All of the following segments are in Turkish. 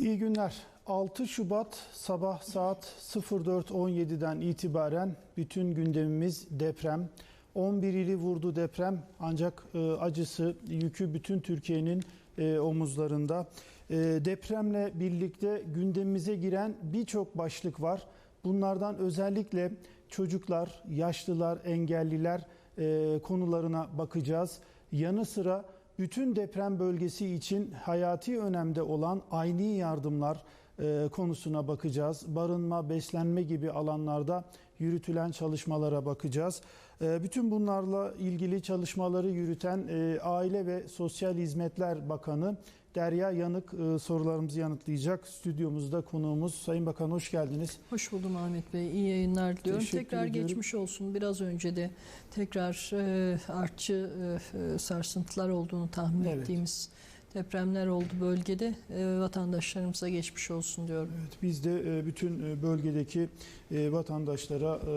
İyi günler. 6 Şubat sabah saat 04.17'den itibaren bütün gündemimiz deprem. 11 ili vurdu deprem ancak e, acısı, yükü bütün Türkiye'nin e, omuzlarında. E, depremle birlikte gündemimize giren birçok başlık var. Bunlardan özellikle çocuklar, yaşlılar, engelliler e, konularına bakacağız. Yanı sıra bütün deprem bölgesi için hayati önemde olan aynı yardımlar e, konusuna bakacağız. Barınma, beslenme gibi alanlarda yürütülen çalışmalara bakacağız. E, bütün bunlarla ilgili çalışmaları yürüten e, Aile ve Sosyal Hizmetler Bakanı Derya Yanık e, sorularımızı yanıtlayacak. Stüdyomuzda konuğumuz Sayın Bakan hoş geldiniz. Hoş buldum Ahmet Bey. İyi yayınlar diliyorum. Teşekkür tekrar ediyorum. geçmiş olsun. Biraz önce de tekrar e, artçı e, e, sarsıntılar olduğunu tahmin Evet. ettiğimiz depremler oldu bölgede. E, vatandaşlarımıza geçmiş olsun diyorum. Evet, biz de e, bütün e, bölgedeki e, vatandaşlara e,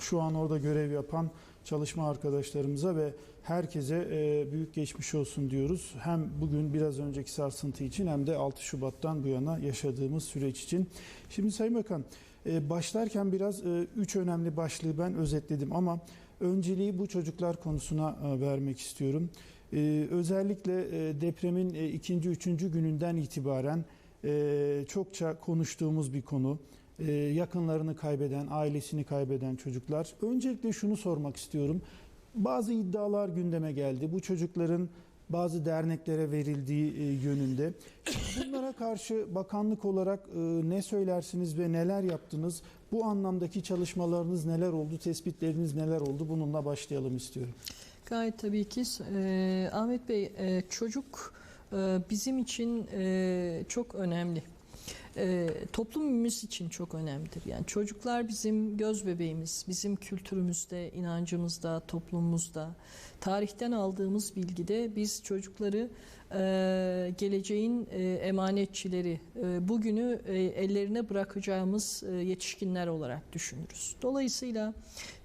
şu an orada görev yapan çalışma arkadaşlarımıza ve herkese e, büyük geçmiş olsun diyoruz. Hem bugün biraz önceki sarsıntı için hem de 6 Şubat'tan bu yana yaşadığımız süreç için. Şimdi Sayın Bakan e, başlarken biraz e, üç önemli başlığı ben özetledim ama önceliği bu çocuklar konusuna e, vermek istiyorum. E, Özellikle e, depremin e, ikinci, üçüncü gününden itibaren e, çokça konuştuğumuz bir konu. E, yakınlarını kaybeden, ailesini kaybeden çocuklar. Öncelikle şunu sormak istiyorum. Bazı iddialar gündeme geldi. Bu çocukların bazı derneklere verildiği e, yönünde. Bunlara karşı bakanlık olarak e, ne söylersiniz ve neler yaptınız? Bu anlamdaki çalışmalarınız neler oldu? Tespitleriniz neler oldu? Bununla başlayalım istiyorum. Gayet tabii ki. E, Ahmet Bey e, çocuk bizim için çok önemli. E, toplumumuz için çok önemlidir. Yani çocuklar bizim göz bebeğimiz, bizim kültürümüzde, inancımızda, toplumumuzda, tarihten aldığımız bilgide biz çocukları e, geleceğin e, emanetçileri, e, bugünü e, ellerine bırakacağımız e, yetişkinler olarak düşünürüz. Dolayısıyla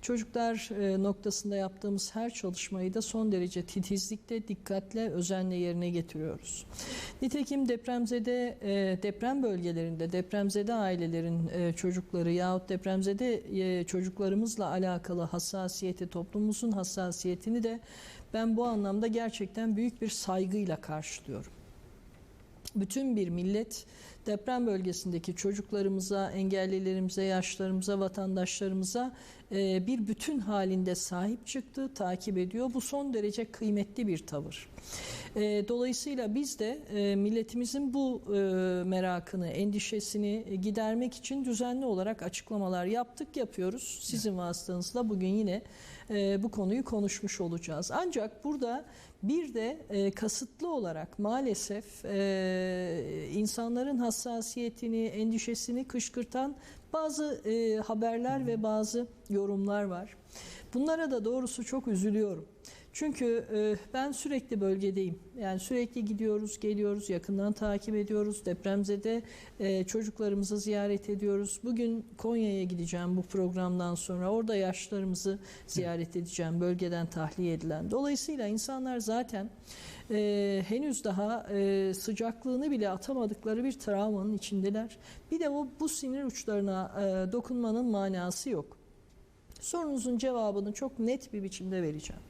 çocuklar e, noktasında yaptığımız her çalışmayı da son derece titizlikle, dikkatle, özenle yerine getiriyoruz. Nitekim depremzede e, deprem bölgelerinde depremzede ailelerin e, çocukları yahut depremzede e, çocuklarımızla alakalı hassasiyeti, toplumumuzun hassasiyetini de ben bu anlamda gerçekten büyük bir saygıyla karşılıyorum. Bütün bir millet deprem bölgesindeki çocuklarımıza, engellilerimize, yaşlarımıza, vatandaşlarımıza bir bütün halinde sahip çıktı, takip ediyor. Bu son derece kıymetli bir tavır. E, Dolayısıyla biz de e, milletimizin bu e, merakını, endişesini gidermek için düzenli olarak açıklamalar yaptık, yapıyoruz. Sizin vasıtanızla bugün yine e, bu konuyu konuşmuş olacağız. Ancak burada bir de e, kasıtlı olarak maalesef e, insanların hassasiyetini, endişesini kışkırtan bazı e, haberler ve bazı yorumlar var. Bunlara da doğrusu çok üzülüyorum. Çünkü e, ben sürekli bölgedeyim. Yani sürekli gidiyoruz, geliyoruz, yakından takip ediyoruz. Depremzede e, çocuklarımızı ziyaret ediyoruz. Bugün Konya'ya gideceğim bu programdan sonra. Orada yaşlarımızı ziyaret edeceğim, bölgeden tahliye edilen. Dolayısıyla insanlar zaten e, henüz daha e, sıcaklığını bile atamadıkları bir travmanın içindeler. Bir de o bu sinir uçlarına e, dokunmanın manası yok. Sorunuzun cevabını çok net bir biçimde vereceğim.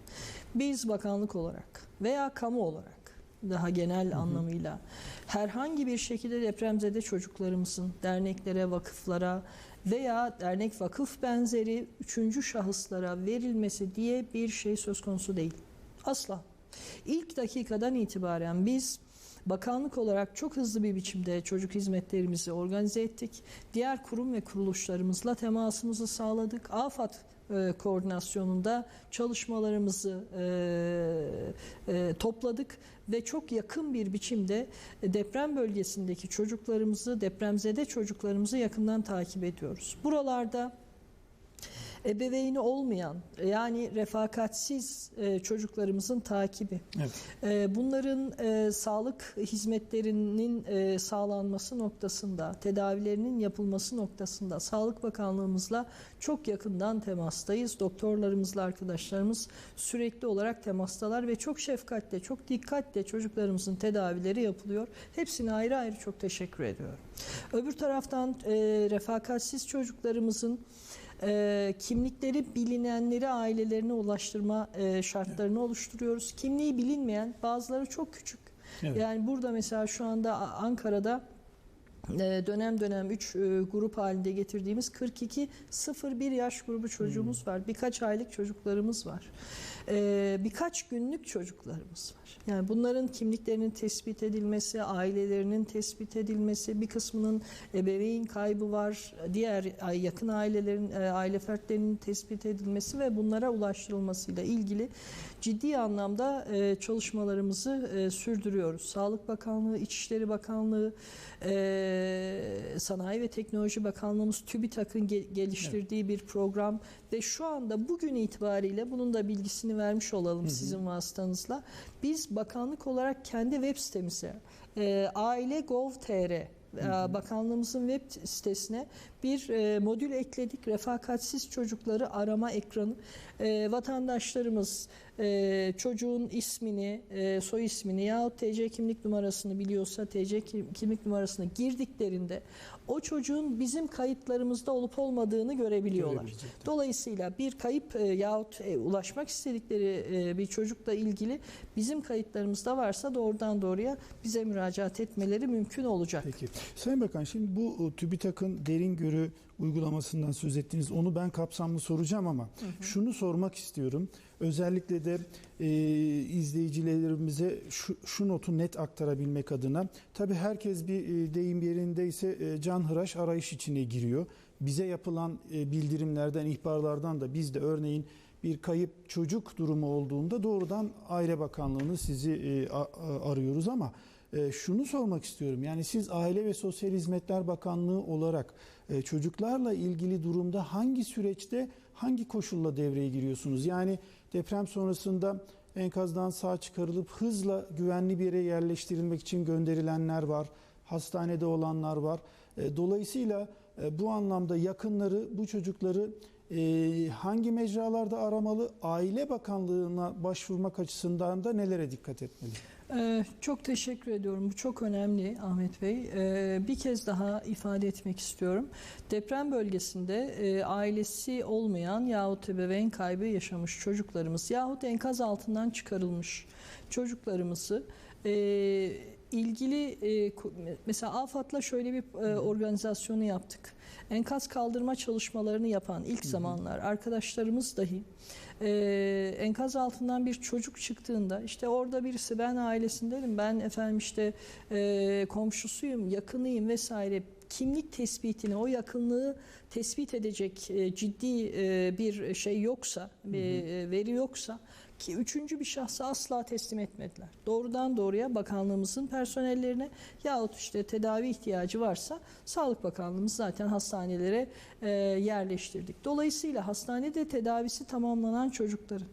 Biz bakanlık olarak veya kamu olarak daha genel anlamıyla herhangi bir şekilde depremzede çocuklarımızın derneklere, vakıflara veya dernek vakıf benzeri üçüncü şahıslara verilmesi diye bir şey söz konusu değil. Asla. İlk dakikadan itibaren biz Bakanlık olarak çok hızlı bir biçimde çocuk hizmetlerimizi organize ettik. Diğer kurum ve kuruluşlarımızla temasımızı sağladık. AFAD e, koordinasyonunda çalışmalarımızı e, e, topladık ve çok yakın bir biçimde deprem bölgesindeki çocuklarımızı, depremzede çocuklarımızı yakından takip ediyoruz. Buralarda ebeveyni olmayan yani refakatsiz e, çocuklarımızın takibi, Evet. e, bunların e, sağlık hizmetlerinin e, sağlanması noktasında, tedavilerinin yapılması noktasında Sağlık Bakanlığımızla çok yakından temastayız. Doktorlarımızla arkadaşlarımız sürekli olarak temastalar ve çok şefkatle, çok dikkatle çocuklarımızın tedavileri yapılıyor. Hepsine ayrı ayrı çok teşekkür ediyorum. Öbür taraftan e, refakatsiz çocuklarımızın e, kimlikleri bilinenleri ailelerine ulaştırma e, şartlarını oluşturuyoruz. Kimliği bilinmeyen bazıları çok küçük. Evet. Yani burada mesela şu anda Ankara'da e, dönem dönem 3 grup halinde getirdiğimiz 42 0-1 yaş grubu çocuğumuz var. Birkaç aylık çocuklarımız var. E, birkaç günlük çocuklarımız var. Yani bunların kimliklerinin tespit edilmesi, ailelerinin tespit edilmesi, bir kısmının ebeveyn kaybı var, diğer yakın ailelerin, e, aile fertlerinin tespit edilmesi ve bunlara ulaştırılmasıyla ilgili ciddi anlamda e, çalışmalarımızı e, sürdürüyoruz. Sağlık Bakanlığı, İçişleri Bakanlığı, Sanayi ve Teknoloji Bakanlığımız TÜBİTAK'ın ge- geliştirdiği bir program ve şu anda bugün itibariyle bunun da bilgisini vermiş olalım sizin vasıtanızla. Biz bakanlık olarak kendi web sitemize e, aile.gov.tr e, Bakanlığımızın web sitesine bir e, modül ekledik. Refakatsiz çocukları arama ekranı. E, vatandaşlarımız e, çocuğun ismini, e, soy ismini yahut TC kimlik numarasını biliyorsa TC kim- kimlik numarasını girdiklerinde o çocuğun bizim kayıtlarımızda olup olmadığını görebiliyorlar. Dolayısıyla bir kayıp e, yahut e, ulaşmak istedikleri e, bir çocukla ilgili bizim kayıtlarımızda varsa doğrudan doğruya bize müracaat etmeleri mümkün olacak. Peki. Sayın Bakan şimdi bu e, TÜBİTAK'ın derin görü uygulamasından söz ettiniz. Onu ben kapsamlı soracağım ama şunu sormak istiyorum. Özellikle de e, izleyicilerimize şu, şu notu net aktarabilmek adına. Tabii herkes bir e, deyim yerindeyse e, canhıraş arayış içine giriyor. Bize yapılan e, bildirimlerden, ihbarlardan da biz de örneğin bir kayıp çocuk durumu olduğunda doğrudan Aile Bakanlığı'nı sizi e, a- a- arıyoruz ama e, şunu sormak istiyorum. Yani siz Aile ve Sosyal Hizmetler Bakanlığı olarak çocuklarla ilgili durumda hangi süreçte hangi koşulla devreye giriyorsunuz? Yani deprem sonrasında enkazdan sağ çıkarılıp hızla güvenli bir yere yerleştirilmek için gönderilenler var. Hastanede olanlar var. E, Dolayısıyla e, bu anlamda yakınları bu çocukları e, hangi mecralarda aramalı? Aile Bakanlığı'na başvurmak açısından da nelere dikkat etmeli? Ee, çok teşekkür ediyorum. Bu çok önemli Ahmet Bey. Ee, bir kez daha ifade etmek istiyorum. Deprem bölgesinde e, ailesi olmayan yahut ebeveyn kaybı yaşamış çocuklarımız yahut enkaz altından çıkarılmış çocuklarımızı e, ilgili e, mesela AFAD'la şöyle bir e, organizasyonu yaptık. Enkaz kaldırma çalışmalarını yapan ilk zamanlar arkadaşlarımız dahi e, enkaz altından bir çocuk çıktığında işte orada birisi ben ailesindenim ben efendim işte e, komşusuyum yakınıyım vesaire kimlik tespitini o yakınlığı tespit edecek e, ciddi e, bir şey yoksa bir e, veri yoksa ki üçüncü bir şahsı asla teslim etmediler. Doğrudan doğruya bakanlığımızın personellerine yahut işte tedavi ihtiyacı varsa Sağlık Bakanlığımız zaten hastanelere e, yerleştirdik. Dolayısıyla hastanede tedavisi tamamlanan çocukların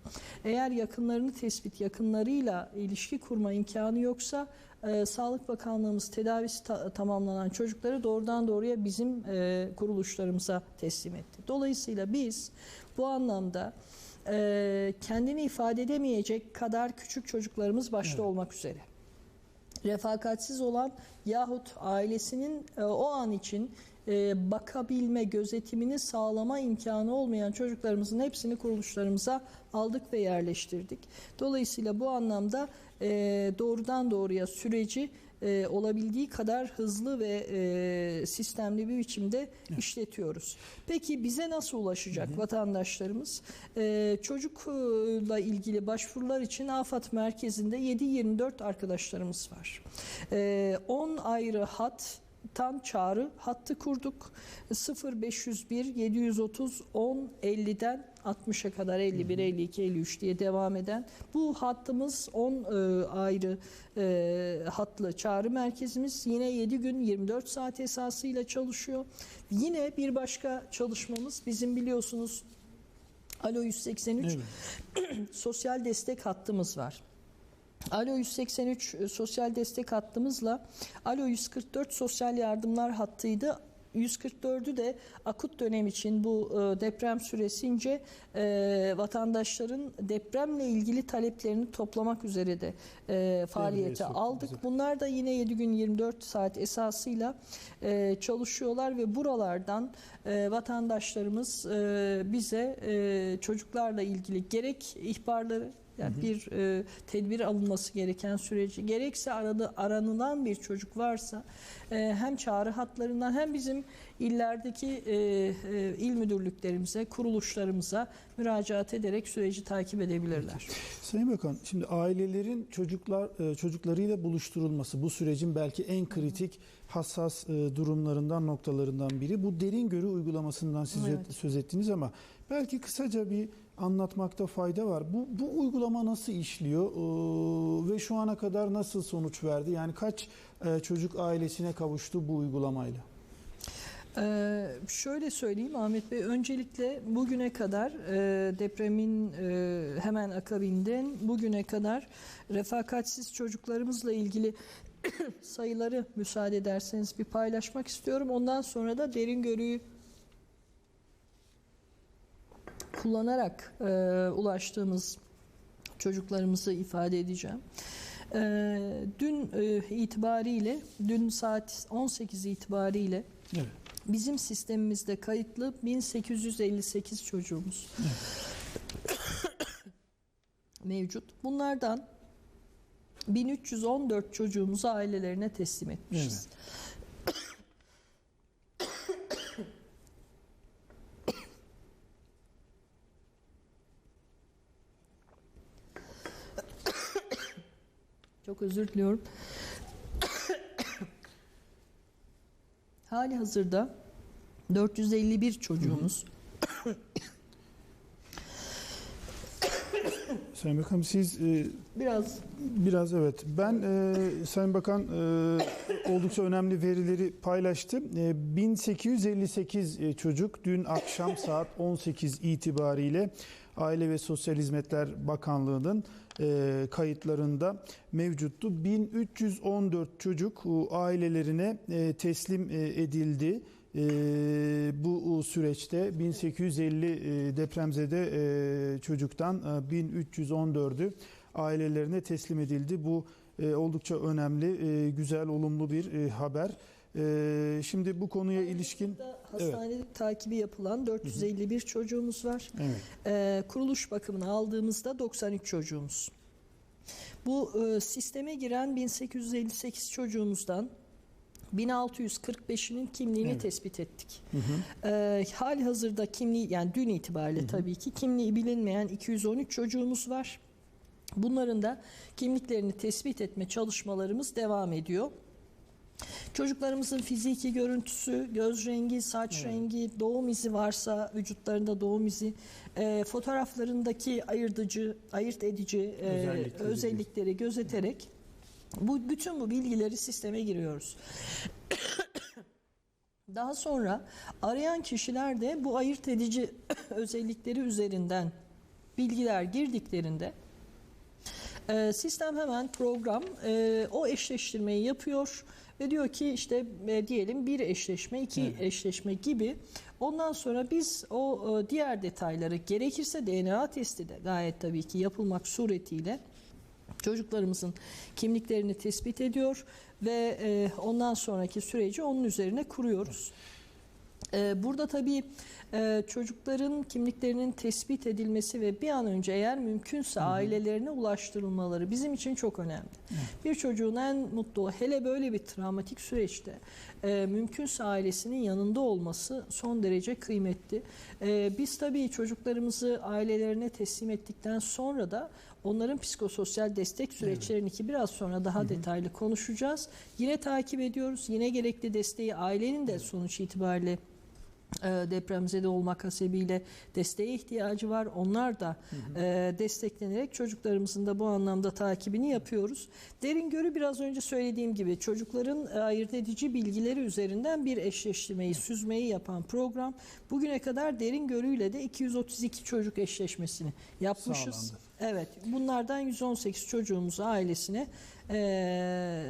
eğer yakınlarını tespit yakınlarıyla ilişki kurma imkanı yoksa e, Sağlık Bakanlığımız tedavisi ta- tamamlanan çocukları doğrudan doğruya bizim e, kuruluşlarımıza teslim etti. Dolayısıyla biz bu anlamda e, kendini ifade edemeyecek kadar küçük çocuklarımız başta Evet. olmak üzere refakatsiz olan yahut ailesinin e, o an için e, bakabilme, gözetimini sağlama imkanı olmayan çocuklarımızın hepsini kuruluşlarımıza aldık ve yerleştirdik. Dolayısıyla bu anlamda e, doğrudan doğruya süreci e, olabildiği kadar hızlı ve e, sistemli bir biçimde işletiyoruz. Peki bize nasıl ulaşacak vatandaşlarımız? E, çocukla ilgili başvurular için AFAD merkezinde 7-24 arkadaşlarımız var. E, 10 ayrı hat tam çağrı hattı kurduk. 0501 730 10 50'den 60'a kadar 51, 52, 53 diye devam eden bu hattımız 10 e, ayrı e, hatlı çağrı merkezimiz yine 7 gün 24 saat esasıyla çalışıyor. Yine bir başka çalışmamız bizim biliyorsunuz Alo 183 Evet. sosyal destek hattımız var. Alo 183 e, sosyal destek hattımızla Alo 144 sosyal yardımlar hattıydı. 144'ü de akut dönem için bu e, deprem süresince e, vatandaşların depremle ilgili taleplerini toplamak üzere de e, faaliyete aldık. Bunlar da yine 7 gün 24 saat esasıyla çalışıyorlar ve buralardan vatandaşlarımız bize çocuklarla ilgili gerek ihbarları yani bir e, tedbir alınması gereken süreci gerekse aradı, aranılan bir çocuk varsa e, hem çağrı hatlarından hem bizim illerdeki e, e, il müdürlüklerimize, kuruluşlarımıza müracaat ederek süreci takip edebilirler. Sayın Bakan, şimdi ailelerin çocuklar e, çocuklarıyla buluşturulması bu sürecin belki en kritik hassas e, durumlarından noktalarından biri. Bu derin görü uygulamasından siz Evet. söz ettiniz ama belki kısaca bir anlatmakta fayda var. Bu bu uygulama nasıl işliyor e, ve şu ana kadar nasıl sonuç verdi? Yani kaç e, çocuk ailesine kavuştu bu uygulamayla? Ee, şöyle söyleyeyim Ahmet Bey, öncelikle bugüne kadar e, depremin e, hemen akabinden bugüne kadar refakatsiz çocuklarımızla ilgili sayıları müsaade ederseniz bir paylaşmak istiyorum. Ondan sonra da derin görüyü kullanarak e, ulaştığımız çocuklarımızı ifade edeceğim. Ee, dün e, itibariyle, dün saat 18 itibariyle Evet. Bizim sistemimizde kayıtlı 1858 çocuğumuz mevcut. Bunlardan 1314 çocuğumuzu ailelerine teslim etmişiz. Çok özür diliyorum. Hali hazırda 451 çocuğumuz Sayın Bakan siz e, biraz Biraz evet. Ben e, Sayın Bakan e, oldukça önemli verileri paylaştı. E, 1858 e, çocuk dün akşam saat 18 itibariyle Aile ve Sosyal Hizmetler Bakanlığı'nın e, kayıtlarında mevcuttu. 1314 çocuk ailelerine teslim edildi. Bu süreçte 1850 e, depremzede çocuktan e, 1314'ü ailelerine teslim edildi. Bu oldukça önemli, e, güzel, olumlu bir e, haber. E, şimdi bu konuya ilişkin hastanelik takibi yapılan 451 çocuğumuz var. evet. Ee, kuruluş bakımını aldığımızda 93 çocuğumuz. Bu e, sisteme giren 1858 çocuğumuzdan 1645'inin kimliğini Evet. tespit ettik. Hı hı. Ee, hali hazırda kimliği yani dün itibariyle Hı hı. tabii ki kimliği bilinmeyen 213 çocuğumuz var. Bunların da kimliklerini tespit etme çalışmalarımız devam ediyor. Çocuklarımızın fiziki görüntüsü, göz rengi, saç Evet. rengi, doğum izi varsa vücutlarında doğum izi, e, fotoğraflarındaki ayırtıcı, ayırt edici e, Özellikleri. özellikleri gözeterek bu bütün bu bilgileri sisteme giriyoruz. Daha sonra arayan kişiler de bu ayırt edici özellikleri üzerinden bilgiler girdiklerinde e, sistem hemen program e, o eşleştirmeyi yapıyor ve diyor ki işte e, diyelim bir eşleşme, iki Evet. eşleşme gibi. Ondan sonra biz o e, diğer detayları gerekirse DNA testi de gayet tabii ki yapılmak suretiyle çocuklarımızın kimliklerini tespit ediyor ve e, ondan sonraki süreci onun üzerine kuruyoruz. E, burada tabii e, çocukların kimliklerinin tespit edilmesi ve bir an önce eğer mümkünse ailelerine ulaştırılmaları bizim için çok önemli. Bir çocuğun en mutlu hele böyle bir travmatik süreçte e, mümkünse ailesinin yanında olması son derece kıymetli. E, biz tabii çocuklarımızı ailelerine teslim ettikten sonra da onların psikososyal destek süreçlerini ki biraz sonra daha detaylı konuşacağız. Yine takip ediyoruz. Yine gerekli desteği ailenin de sonuç itibariyle depremzede olmak hasebiyle desteğe ihtiyacı var. Onlar da e, desteklenerek çocuklarımızın da bu anlamda takibini yapıyoruz. Derin görü biraz önce söylediğim gibi çocukların e, ayırt edici bilgileri üzerinden bir eşleştirmeyi, süzmeyi yapan program. Bugüne kadar derin görüyle de 232 çocuk eşleşmesini yapmışız. Sağlandı. Evet, bunlardan 118 çocuğumuzu ailesine e,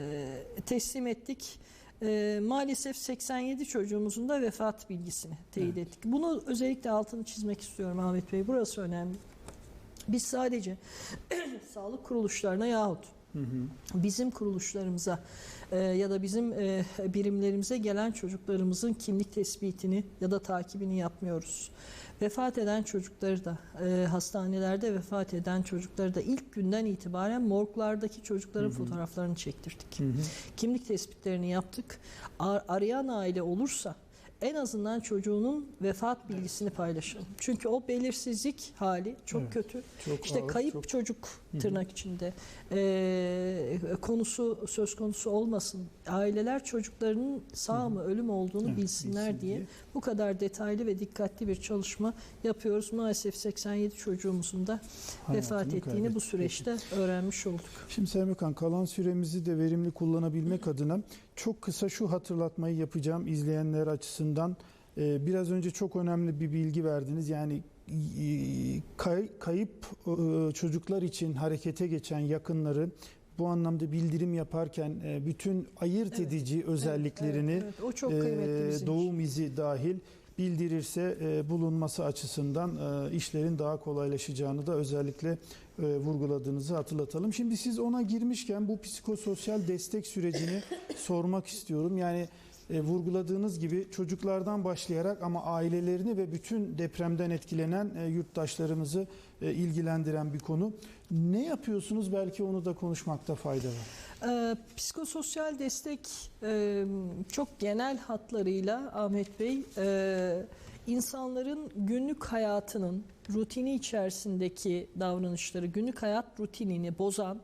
teslim ettik. E, maalesef 87 çocuğumuzun da vefat bilgisini teyit ettik. Bunu özellikle altını çizmek istiyorum Ahmet Bey. Burası önemli. Biz sadece sağlık kuruluşlarına yahut Hı hı. bizim kuruluşlarımıza e, ya da bizim e, birimlerimize gelen çocuklarımızın kimlik tespitini ya da takibini yapmıyoruz. Vefat eden çocukları da e, hastanelerde vefat eden çocukları da ilk günden itibaren morglardaki çocukların Hı hı. fotoğraflarını çektirdik. Hı hı. Kimlik tespitlerini yaptık. Ar- arayan aile olursa en azından çocuğunun vefat bilgisini paylaşalım. Çünkü o belirsizlik hali çok Evet. kötü. Çok İşte ağır, kayıp çok- çocuk. Tırnak içinde eee, konusu söz konusu olmasın. Aileler çocuklarının sağ mı ölüm olduğunu Evet, bilsinler bilsin diye diye. bu kadar detaylı ve dikkatli bir çalışma yapıyoruz. Maalesef 87 çocuğumuzun da vefat Hayatını ettiğini bu kaybettik. süreçte öğrenmiş olduk. Şimdi Sayın Bakan kalan süremizi de verimli kullanabilmek adına çok kısa şu hatırlatmayı yapacağım izleyenler açısından. Ee, biraz önce çok önemli bir bilgi verdiniz. Yani e, kayıp e, çocuklar için harekete geçen yakınları bu anlamda bildirim yaparken e, bütün ayırt Evet. edici özelliklerini Evet, evet. o çok e, için. doğum izi dahil bildirirse e, bulunması açısından e, işlerin daha kolaylaşacağını da özellikle e, vurguladığınızı hatırlatalım. Şimdi siz ona girmişken bu psikososyal destek sürecini sormak istiyorum. Yani e, vurguladığınız gibi çocuklardan başlayarak ama ailelerini ve bütün depremden etkilenen e, yurttaşlarımızı e, ilgilendiren bir konu. Ne yapıyorsunuz? Belki onu da konuşmakta fayda var. Ee, psikososyal destek e, çok genel hatlarıyla Ahmet Bey e, insanların günlük hayatının rutini içerisindeki davranışları, günlük hayat rutinini bozan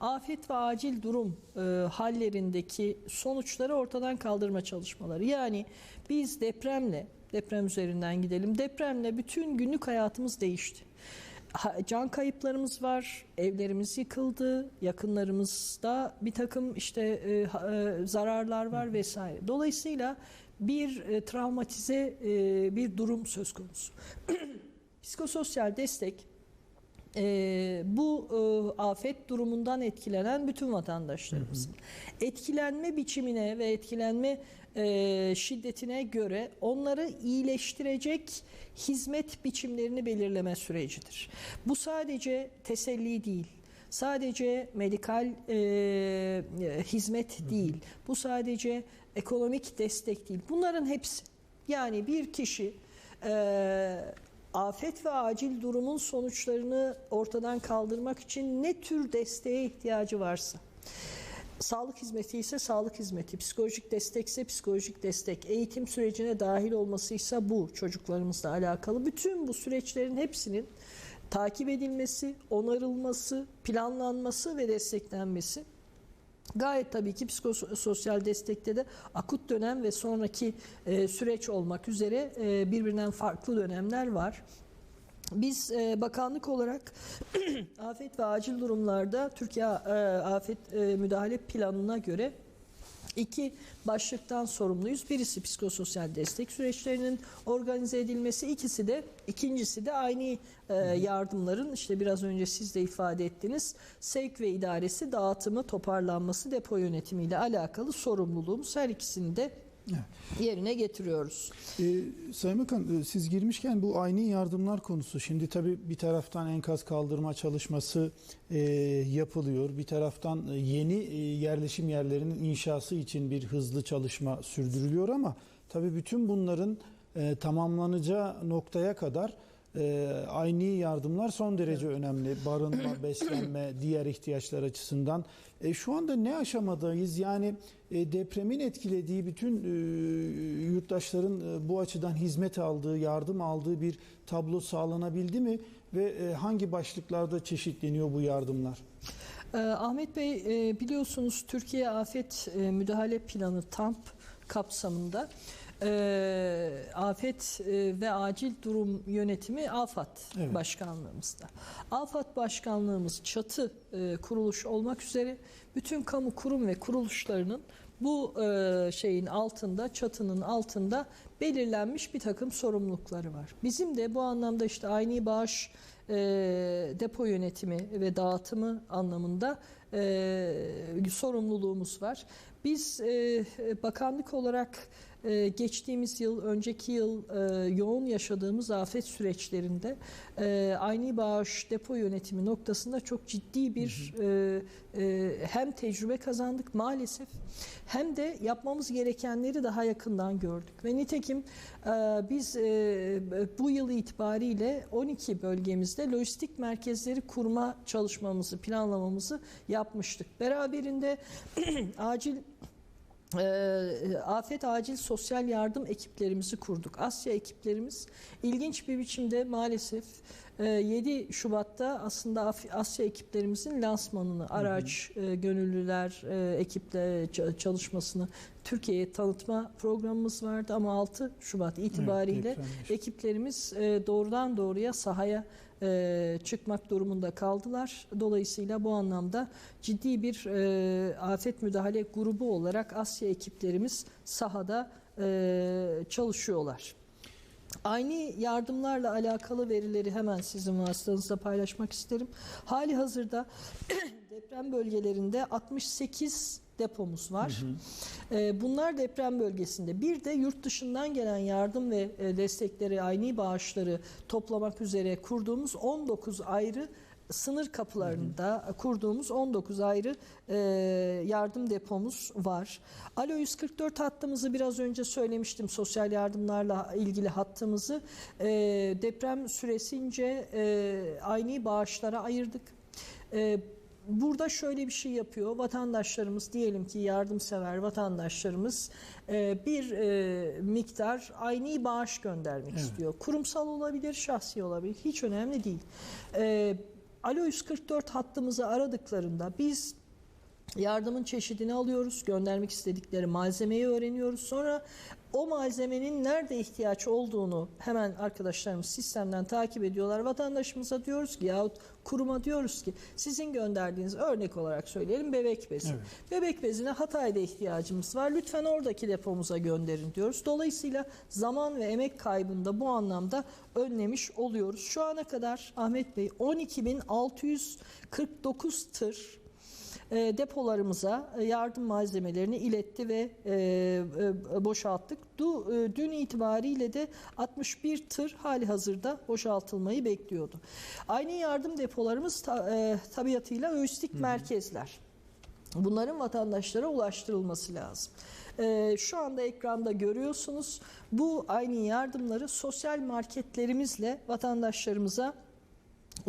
afet ve acil durum e, hallerindeki sonuçları ortadan kaldırma çalışmaları. Yani biz depremle, deprem üzerinden gidelim, depremle bütün günlük hayatımız değişti. Can kayıplarımız var, evlerimiz yıkıldı, yakınlarımızda bir takım işte e, e, zararlar var vesaire. Dolayısıyla bir e, travmatize e, bir durum söz konusu. Psikososyal destek e, bu e, afet durumundan etkilenen bütün vatandaşlarımızın etkilenme biçimine ve etkilenme e, şiddetine göre onları iyileştirecek hizmet biçimlerini belirleme sürecidir. Bu sadece teselli değil. Sadece medikal e, e, hizmet değil. Bu sadece ekonomik destek değil. Bunların hepsi. Yani bir kişi e, afet ve acil durumun sonuçlarını ortadan kaldırmak için ne tür desteğe ihtiyacı varsa Sağlık hizmeti ise sağlık hizmeti, psikolojik destekse psikolojik destek, eğitim sürecine dahil olmasıysa bu çocuklarımızla alakalı. Bütün bu süreçlerin hepsinin takip edilmesi, onarılması, planlanması ve desteklenmesi Gayet tabii ki psikososyal destekte de akut dönem ve sonraki e, süreç olmak üzere e, birbirinden farklı dönemler var. Biz e, bakanlık olarak afet ve acil durumlarda Türkiye e, Afet e, Müdahale Planı'na göre iki başlıktan sorumluyuz. Birisi psikososyal destek süreçlerinin organize edilmesi, ikisi de ikincisi de aynı e, yardımların işte biraz önce siz de ifade ettiniz. Sevk ve idaresi, dağıtımı, toparlanması, depo yönetimiyle alakalı sorumluluğumuz her ikisini de yerine getiriyoruz. Ee, Sayın Bakan e, siz girmişken bu aynı yardımlar konusu. Şimdi tabii bir taraftan enkaz kaldırma çalışması e, yapılıyor. Bir taraftan e, yeni e, yerleşim yerlerinin inşası için bir hızlı çalışma sürdürülüyor ama tabii bütün bunların e, tamamlanacağı noktaya kadar e, aynı yardımlar son derece önemli. Barınma, beslenme, diğer ihtiyaçlar açısından. E, şu anda ne aşamadayız? Yani e, depremin etkilediği bütün e, yurttaşların e, bu açıdan hizmet aldığı, yardım aldığı bir tablo sağlanabildi mi? Ve e, hangi başlıklarda çeşitleniyor bu yardımlar? Ee, Ahmet Bey e, biliyorsunuz Türkiye Afet e, Müdahale Planı TAMP kapsamında e, afet e, ve acil durum yönetimi AFAD Evet. başkanlığımızda. AFAD başkanlığımız çatı e, kuruluş olmak üzere bütün kamu kurum ve kuruluşlarının bu e, şeyin altında, çatının altında belirlenmiş bir takım sorumlulukları var. Bizim de bu anlamda işte aynı bağış e, depo yönetimi ve dağıtımı anlamında e, sorumluluğumuz var. Biz e, bakanlık olarak e, geçtiğimiz yıl, önceki yıl e, yoğun yaşadığımız afet süreçlerinde e, aynı bağış depo yönetimi noktasında çok ciddi bir e, e, hem tecrübe kazandık maalesef hem de yapmamız gerekenleri daha yakından gördük. Ve nitekim e, biz e, bu yıl itibariyle 12 bölgemizde lojistik merkezleri kurma çalışmamızı, planlamamızı yapmıştık. Beraberinde acil e, afet acil sosyal yardım ekiplerimizi kurduk. Asya ekiplerimiz ilginç bir biçimde maalesef e, 7 Şubat'ta aslında Asya ekiplerimizin lansmanını, araç, e, gönüllüler e, ekiple çalışmasını Türkiye'ye tanıtma programımız vardı ama 6 Şubat itibariyle Evet, ekiplerimiz e, doğrudan doğruya sahaya e, çıkmak durumunda kaldılar. Dolayısıyla bu anlamda ciddi bir e, afet müdahale grubu olarak Asya ekiplerimiz sahada e, çalışıyorlar. Aynı yardımlarla alakalı verileri hemen sizin vasıtanızda paylaşmak isterim. Hali hazırda deprem bölgelerinde 68 depomuz var. Ee, Bunlar deprem bölgesinde. Bir de yurt dışından gelen yardım ve e, destekleri, aynı bağışları toplamak üzere kurduğumuz 19 ayrı sınır kapılarında kurduğumuz 19 ayrı e, yardım depomuz var. Alo 144 hattımızı biraz önce söylemiştim sosyal yardımlarla ilgili hattımızı e, deprem süresince e, aynı bağışlara ayırdık. E, Burada şöyle bir şey yapıyor. Vatandaşlarımız diyelim ki yardımsever vatandaşlarımız e, bir e, miktar aynı bağış göndermek Evet. istiyor. Kurumsal olabilir, şahsi olabilir. Hiç önemli değil. E, Alo 144 hattımızı aradıklarında biz yardımın çeşidini alıyoruz. Göndermek istedikleri malzemeyi öğreniyoruz. Sonra o malzemenin nerede ihtiyaç olduğunu hemen arkadaşlarımız sistemden takip ediyorlar. Vatandaşımıza diyoruz ki yahut kuruma diyoruz ki sizin gönderdiğiniz örnek olarak söyleyelim bebek bezi. Evet. Bebek bezine Hatay'da ihtiyacımız var. Lütfen oradaki depomuza gönderin diyoruz. Dolayısıyla zaman ve emek kaybını bu anlamda önlemiş oluyoruz. Şu ana kadar Ahmet Bey 12.649 tır depolarımıza e, yardım malzemelerini iletti ve e, e, boşalttık. E, dün itibariyle de 61 tır hali hazırda boşaltılmayı bekliyordu. Aynı yardım depolarımız ta, e, tabiatıyla lojistik merkezler. Bunların vatandaşlara ulaştırılması lazım. Ee, şu anda ekranda görüyorsunuz. Bu aynı yardımları sosyal marketlerimizle vatandaşlarımıza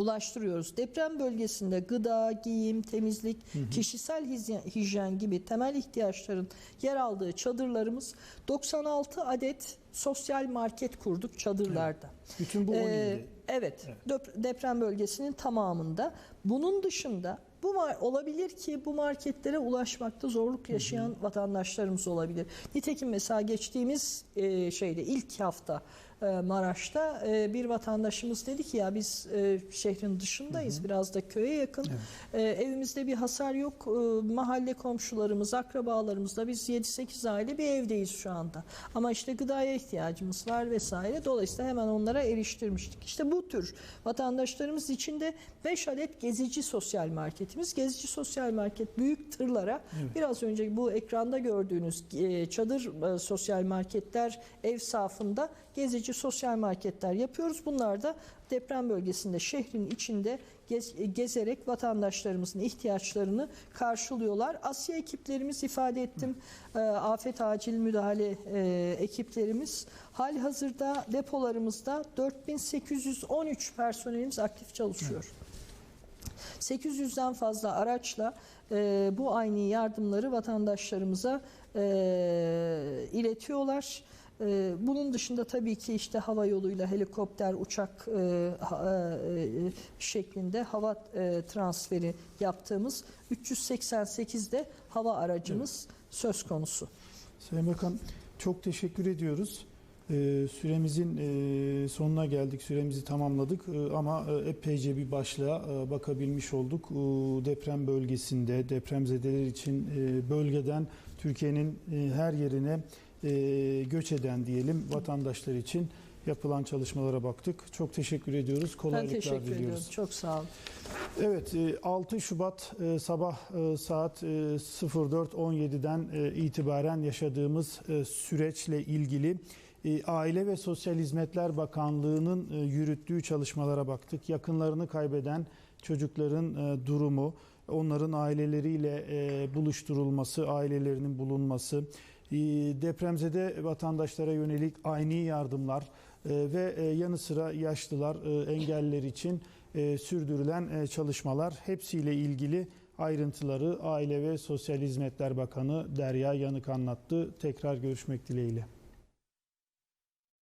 ulaştırıyoruz. Deprem bölgesinde gıda, giyim, temizlik, kişisel hijyen, hijyen gibi temel ihtiyaçların yer aldığı çadırlarımız 96 adet sosyal market kurduk çadırlarda. Bütün bu 10 Ee, evet, döp- deprem bölgesinin tamamında. Bunun dışında bu olabilir ki bu marketlere ulaşmakta zorluk yaşayan vatandaşlarımız olabilir. Nitekim mesela geçtiğimiz e, şeyde ilk hafta Maraş'ta e, bir vatandaşımız dedi ki ya biz e, şehrin dışındayız biraz da köye yakın. E, evimizde bir hasar yok. E, mahalle komşularımız akrabalarımızla biz 7-8 aile bir evdeyiz şu anda. Ama işte gıdaya ihtiyacımız var vesaire. Dolayısıyla hemen onlara eriştirmiştik. İşte bu tür vatandaşlarımız için de 5 adet gezici sosyal marketimiz. Gezici sosyal market büyük tırlara biraz önce bu ekranda gördüğünüz e, çadır e, sosyal marketler ev safında gezici sosyal marketler yapıyoruz. Bunlar da deprem bölgesinde şehrin içinde gez- gezerek vatandaşlarımızın ihtiyaçlarını karşılıyorlar. Asya ekiplerimiz ifade ettim. e, afet acil müdahale e, ekiplerimiz hali hazırda depolarımızda 4813 personelimiz aktif çalışıyor. 800'den fazla araçla e, bu aynı yardımları vatandaşlarımıza e, iletiyorlar. E, bunun dışında tabii ki işte hava yoluyla helikopter, uçak e, ha- e, şeklinde hava e, transferi yaptığımız 388 de hava aracımız söz konusu. Sayın Bakan Çok teşekkür ediyoruz. Ee, Süremizin e, sonuna geldik, süremizi tamamladık Ee, ama e, epeyce bir başlığa e, bakabilmiş olduk. Ee, Deprem bölgesinde, depremzedeler için e, bölgeden Türkiye'nin e, her yerine e, göç eden diyelim vatandaşlar için yapılan çalışmalara baktık. Çok teşekkür ediyoruz, Ben kolaylıklar teşekkür diliyoruz. ediyorum. Çok sağ olun. Evet, e, 6 Şubat e, sabah e, saat e, 04.17'den e, itibaren yaşadığımız e, süreçle ilgili e, Aile ve Sosyal Hizmetler Bakanlığı'nın e, yürüttüğü çalışmalara baktık. Yakınlarını kaybeden çocukların e, durumu, onların aileleriyle e, buluşturulması, ailelerinin bulunması, e, depremzede vatandaşlara yönelik aynı yardımlar e, ve e, yanı sıra yaşlılar, e, engelliler için sürdürülen çalışmalar hepsiyle ilgili ayrıntıları Aile ve Sosyal Hizmetler Bakanı Derya Yanık anlattı. Tekrar görüşmek dileğiyle.